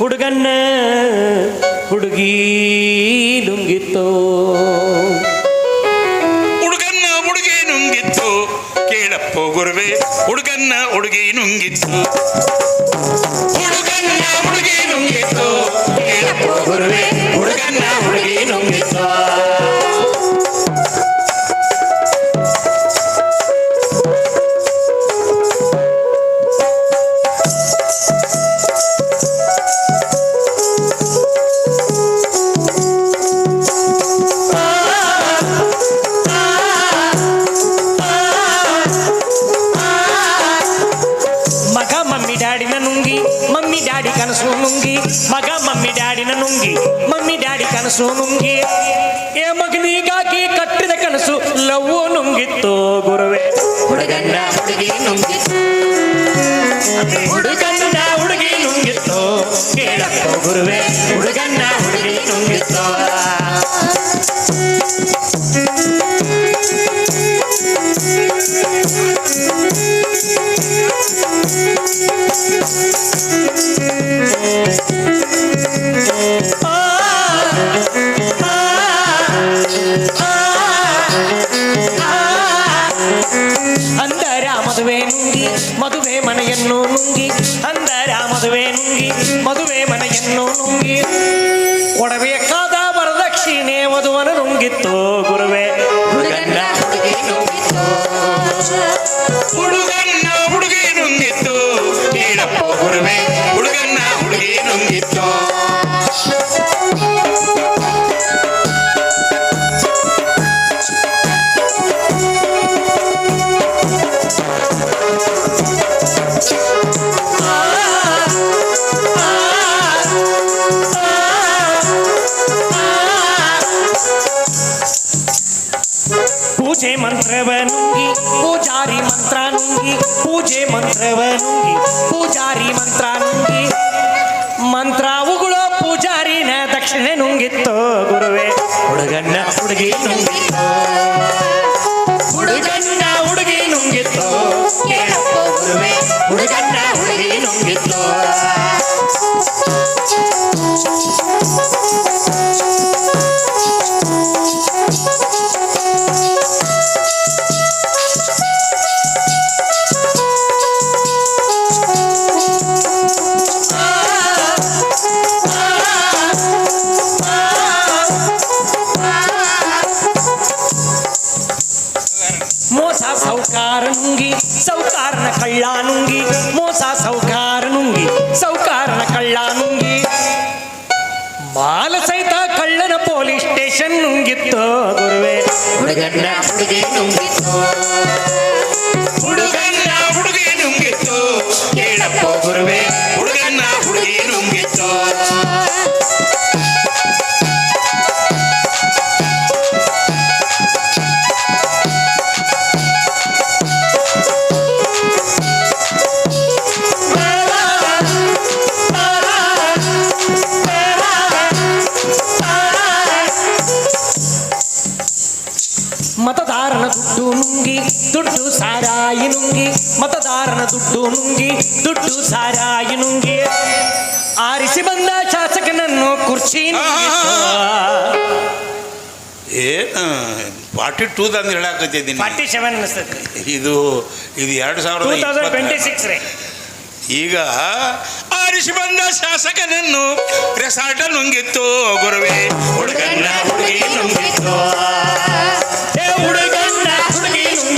ಹುಡುಗನ್ನ ಹುಡುಗಿ ನುಂಗಿತ್ತು. ಹುಡುಗನ್ನ ಹುಡುಗಿ ನುಂಗಿತ್ತು. ಕೇಳಪ್ಪ ಗುರುವೆ, ಹುಡುಗನ್ನ ಹುಡುಗಿ ನುಂಗಿತ್ತು. ಹುಡುಗನ್ನ ಹುಡುಗಿ ನುಂಗಿತ್ತು. ಕೇಳಪ್ಪ ಗುರುವೆ, ಹುಡುಗನ್ನ ಹುಡುಗಿ ಕನಸು ನುಂಗಿ. ಏ ಮಗನಿಗಾಗಿ ಕಟ್ಟಿದ ಕನಸು ಲವ್ವು ನುಂಗಿತ್ತು ಗುರುವೆ. ಹುಡುಗನ್ನ ಹುಡುಗಿ ನುಂಗಿತ್ತು. ಹುಡುಗನ್ನ ಹುಡುಗಿ ನುಂಗಿತ್ತು. ಕೇಳಪ್ಪ ಗುರುವೆ ಹುಡುಗನ್ನ ಹುಡುಗಿ ನುಂಗಿತ್ತು. ಮದುವೆ ಮನೆಯನ್ನು ನುಂಗಿ, ಅಂದರ ಮದುವೆ ನುಂಗಿ, ಮದುವೆ ಮನೆಯನ್ನು ನುಂಗಿ. ಕೊಡಬೇಕಾದ ವರದಕ್ಷಿಣೆ ಮಧುವನ ನುಂಗಿತ್ತು, ಗುರುವೆ. ಹುಡುಗನ್ನ ಹುಡುಗಿ ನುಂಗಿತ್ತು. ಹುಡುಗಿ ನುಂಗಿತ್ತು. ಗುರುವೆ ಹುಡುಗನ್ನ ಹುಡುಗಿ ನುಂಗಿತ್ತು. पूजे मंत्र बनूँगी, पुजारी मंत्रानूँगी पूजे मंत्र बनूँगी, पुजारी मंत्रानूँगी मंत्र उगड़ो, पुजारी ने दक्षिणे ಮೋಸ ಸೌಕಾರ ನುಂಗಿ ಸೌಕಾರನ ಕಳ್ಳ ನುಂಗಿ, ಮೋಸ ಸೌಕಾರ ನುಂಗಿ ಸೌಕಾರನ ಕಳ್ಳ ನುಂಗಿ. ಬಾಲ ಸಹಿತ ಕಳ್ಳನ ಪೊಲೀಸ್ ಸ್ಟೇಷನ್ ನುಂಗಿತ್ತು ಗುರುವೆ. ಹುಡುಗನ್ನ ಹುಡುಗಿ ನುಂಗಿತ್ತು. ಹುಡುಗಿ ದುಡ್ಡು ಸಾರಾಯಿ ನುಂಗಿ ಮತದಾರನ ದುಡ್ಡು ನುಂಗಿ ದುಡ್ಡು ಸಾರಾಯಿ ನುಂಗಿ. ಆರಿಸಿ ಬಂದ ಶಾಸಕನನ್ನು ಕುರ್ಚಿ ಫಾರ್ಟಿ ಟೂ ಅಂದ್ರೆ ಹೇಳಾಕತ್ತಿದ್ದೀನಿ ಫಾರ್ಟಿ ಸೆವೆನ್ ಇದು ಇದು ಎರಡು ಸಾವಿರದ ಟ್ವೆಂಟಿ ಸಿಕ್ಸ್ ರೀ. ಈಗ ಆರಿಸಿ ಬಂದ ಶಾಸಕನನ್ನು ರೆಸಾರ್ಟ ನುಂಗಿತ್ತು ಗುರುವೆ. ಹುಡುಗನ್ನ ಹುಡುಗಿ ನುಂಗಿತ್ತು. ಏ ಹುಡುಗನ್ನ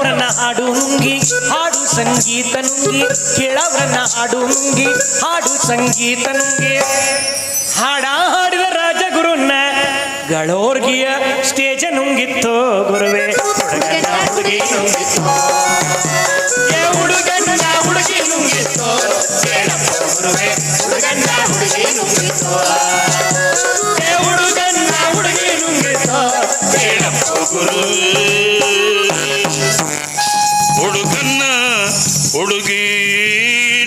ಕೇಳವರನ್ನ ಹಾಡು ನುಂಗಿ ಹಾಡು ಸಂಗೀತ ನುಂಗಿ ಕೇಳವರನ್ನ ಹಾಡು ನುಂಗಿ ಹಾಡು ಸಂಗೀತ ನುಂಗಿ ಹಾಡ ಹಾಡಿದ ರಾಜಗುರುನ್ನ ಗಳೋರ್ಗಿಯ ಸ್ಟೇಜ್ ನುಂಗಿತ್ತು ಗುರುವೆ ಹುಡುಗನ್ನ ಹುಡುಗಿ ನುಂಗಿತ್ತು ಹುಡುಗನ್ನ ಹುಡುಗಿ ನುಂಗಿತ್ತು ಗುರು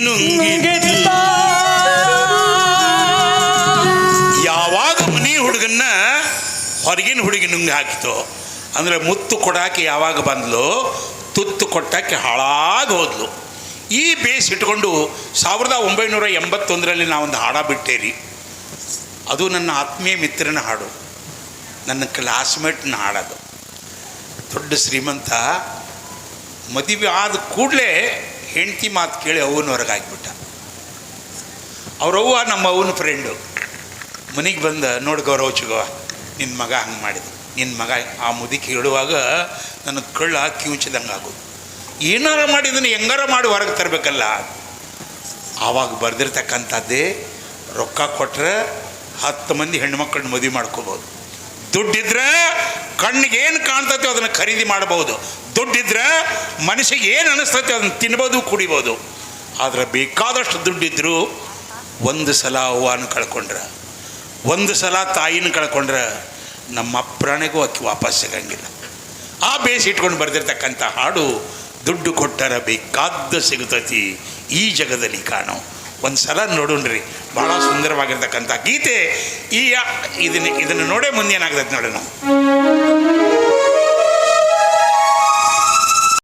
ನುಂಗಿ ಯಾವಾಗ ಮನಿ ಹುಡುಗನ್ನ ಹೊರಗಿನ ಹುಡುಗಿ ನುಂಗಿ ಹಾಕಿತು, ಅಂದರೆ ಮುತ್ತು ಕೊಡಾಕೆ ಯಾವಾಗ ಬಂದ್ಲು, ತುತ್ತು ಕೊಟ್ಟಕ್ಕೆ ಹಾಳಾಗಿ ಹೋದ್ಲು. ಈ ಬೇಸ್ ಇಟ್ಕೊಂಡು ಸಾವಿರದ ಒಂಬೈನೂರ ಎಂಬತ್ತೊಂದರಲ್ಲಿ ನಾವೊಂದು ಹಾಡ ಬಿಟ್ಟೇರಿ. ಅದು ನನ್ನ ಆತ್ಮೀಯ ಮಿತ್ರನ ಹಾಡು. ನನ್ನ ಕ್ಲಾಸ್ಮೇಟ್ನ ಹಾಡೋದು. ದೊಡ್ಡ ಶ್ರೀಮಂತ, ಮದುವೆ ಆದ ಕೂಡಲೇ ಹೆಂಡತಿ ಮಾತು ಕೇಳಿ ಅವನ ಹೊರಗಾಗ್ಬಿಟ್ಟ ಅವ್ರವ್ವ ನಮ್ಮ ಅವನ ಫ್ರೆಂಡು ಮನೆಗೆ ಬಂದ, ನೋಡಿ ಗೌರವ ಚಿಗವ ನಿನ್ನ ಮಗ ಹಂಗೆ ಮಾಡಿದ. ನಿನ್ನ ಮಗ ಆ ಮುದುಕಿ ಹೇಳುವಾಗ ನನ್ನ ಕಳ್ಳ ಕಿವುಚಿದಂಗೆ ಆಗೋದು. ಏನಾರ ಮಾಡಿದನ್ನು ಹೆಂಗಾರ ಮಾಡಿ ಹೊರಗೆ ತರಬೇಕಲ್ಲ? ಆವಾಗ ಬರೆದಿರ್ತಕ್ಕಂಥದ್ದೇ ರೊಕ್ಕ ಕೊಟ್ಟರೆ ಹತ್ತು ಮಂದಿ ಹೆಣ್ಮಕ್ಳನ್ನ ಮದುವೆ ಮಾಡ್ಕೋಬೋದು. ದುಡ್ಡಿದ್ರೆ ಕಣ್ಣಿಗೆ ಏನು ಕಾಣ್ತೈತೆ ಅದನ್ನು ಖರೀದಿ ಮಾಡಬಹುದು. ದುಡ್ಡಿದ್ರೆ ಮನುಷ್ಯಗೆ ಏನು ಅನಿಸ್ತೈತೆ ಅದನ್ನು ತಿನ್ಬೋದು, ಕುಡಿಬೋದು. ಆದರೆ ಬೇಕಾದಷ್ಟು ದುಡ್ಡಿದ್ದರೂ ಒಂದು ಸಲ ಅವ್ವನ ಕಳ್ಕೊಂಡ್ರೆ. ಒಂದು ಸಲ ತಾಯಿನ ಕಳ್ಕೊಂಡ್ರೆ ನಮ್ಮ ಅಪ್ರಾಣಿಗೂ ಅಕ್ಕಿ ವಾಪಸ್ ಸಿಗಂಗಿಲ್ಲ. ಆ ಬೇಸ್ ಇಟ್ಕೊಂಡು ಬರೆದಿರ್ತಕ್ಕಂಥ ಹಾಡು ದುಡ್ಡು ಕೊಟ್ಟರೆ ಬೇಕಾದ್ದು ಸಿಗುತ್ತೈತಿ ಈ ಜಗದಲ್ಲಿ ಕಾಣೋ. ಒಂದು ಸಲ ನೋಡೋಣ್ರಿ. ಭಾಳ ಸುಂದರವಾಗಿರ್ತಕ್ಕಂಥ ಗೀತೆ. ಈ ಇದನ್ನ ಇದನ್ನು ನೋಡೇ ಮುಂದೆ ಏನಾಗ್ತೈತೆ ನೋಡೋಣ